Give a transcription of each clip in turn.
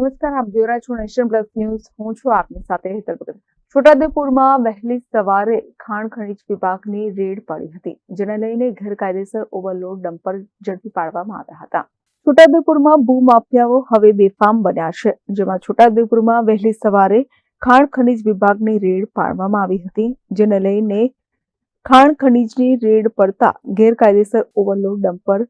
નમસ્કાર, આપ જોઈ રહ્યા છો નેશન પ્લસ ન્યૂઝ. હું છું આપની સાથે હેતલ ભગત. છોટાઉદેપુરમાં વહેલી સવારે ખાણ ખનીજ વિભાગની રેડ પડી હતી, જેને લઈને ગેરકાયદેસર ઓવરલોડ ડમ્પર ઝડપી પાડવામાં આવ્યા હતા. છોટાઉદેપુરમાં ભૂમાફિયાઓ હવે બેફામ બન્યા છે, જેમાં છોટાઉદેપુરમાં વહેલી સવારે ખાણ ખનીજ વિભાગની રેડ પાડવામાં આવી હતી, જેને લઈને ખાણ ખનીજની રેડ પડતા ગેરકાયદેસર ઓવરલોડ ડમ્પર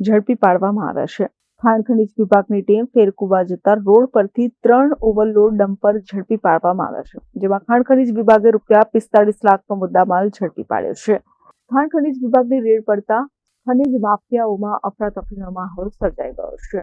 ઝડપી પાડવામાં આવ્યા છે. ખાણ ખનીજ વિભાગની ટીમ ફેરકુવા જતા રોડ પરથી ત્રણ ઓવરલોડ ડમ્પર ઝડપી પાડવામાં આવ્યા છે, જેમાં ખાણ ખનીજ વિભાગે રૂપિયા પિસ્તાળીસ લાખનો મુદ્દામાલ ઝડપી પાડ્યો છે. ખાણ ખનીજ વિભાગની રેડ પડતા ખનીજ માફિયાઓમાં અફરાતફરીનો માહોલ સર્જાઈ ગયો છે.